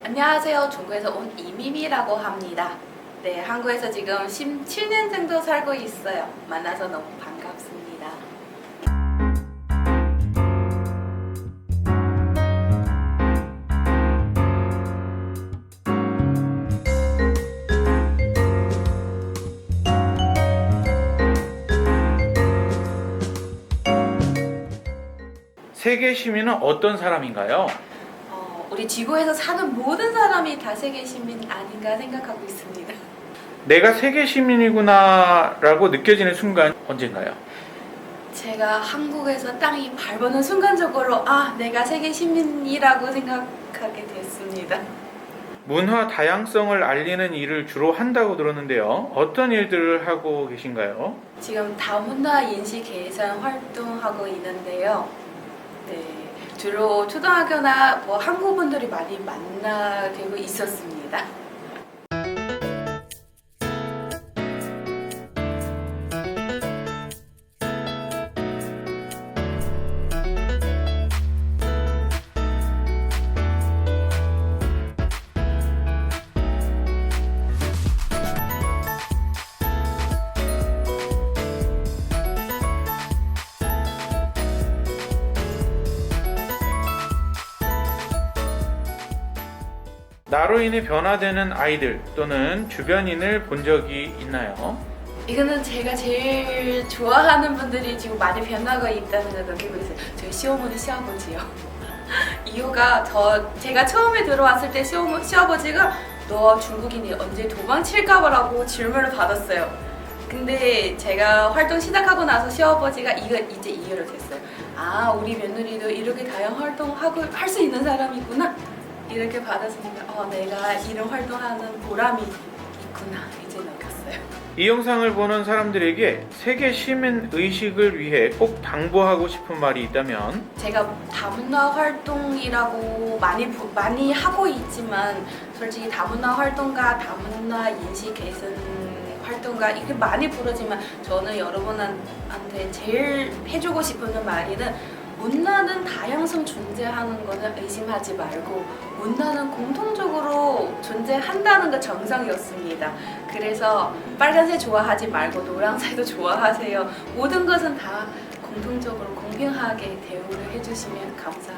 안녕하세요. 중국에서 온 이미미라고 합니다. 네, 한국에서 지금 17년 정도 살고 있어요. 만나서 너무 반갑습니다. 세계 시민은 어떤 사람인가요? 어, 우리 지구에서 사는 모든 사람이 다 세계 시민 아닌가 생각하고 있습니다. 내가 세계 시민이구나라고 느껴지는 순간 언젠가요? 제가 한국에서 땅이 밟아는 순간적으로 아, 내가 세계 시민이라고 생각하게 됐습니다. 문화 다양성을 알리는 일을 주로 한다고 들었는데요. 어떤 일들을 하고 계신가요? 지금 다문화 인식 개선 활동하고 있는데요. 네, 주로 초등학교나 뭐 한국 분들이 많이 만나되고 있었습니다. 나로 인해 변화되는 아이들 또는 주변인을 본 적이 있나요? 이거는 제가 제일 좋아하는 분들이 지금 많이 변하고 있다는 걸 느끼고 있어요. 저희 시어머니, 시아버지요. 이유가 저 제가 처음에 들어왔을 때 시어머, 시아버지가 너 중국인이 언제 도망칠까 봐라고 질문을 받았어요. 근데 제가 활동 시작하고 나서 시아버지가 이거 이제 이해를 됐어요. 아 우리 며느리도 이렇게 다양 활동하고 할 수 있는 사람이구나. 이렇게 받았으니까 어, 내가 이런 활동하는 보람이 있구나 이제 느꼈어요. 이 영상을 보는 사람들에게 세계 시민 의식을 위해 꼭 당부하고 싶은 말이 있다면 제가 다문화 활동이라고 많이 부- 많이 하고 있지만 솔직히 다문화 활동가 다문화 인식 개선 활동가 이게 많이 부르지만 저는 여러분한테 제일 해주고 싶은 말이는 문화는 다양성 존재하는 거는 의심하지 말고 문화는 공통적으로 존재한다는 게 정상이었습니다. 그래서 빨간색 좋아하지 말고 노란색도 좋아하세요. 모든 것은 다 공통적으로 공평하게 대우를 해주시면 감사하겠습니다.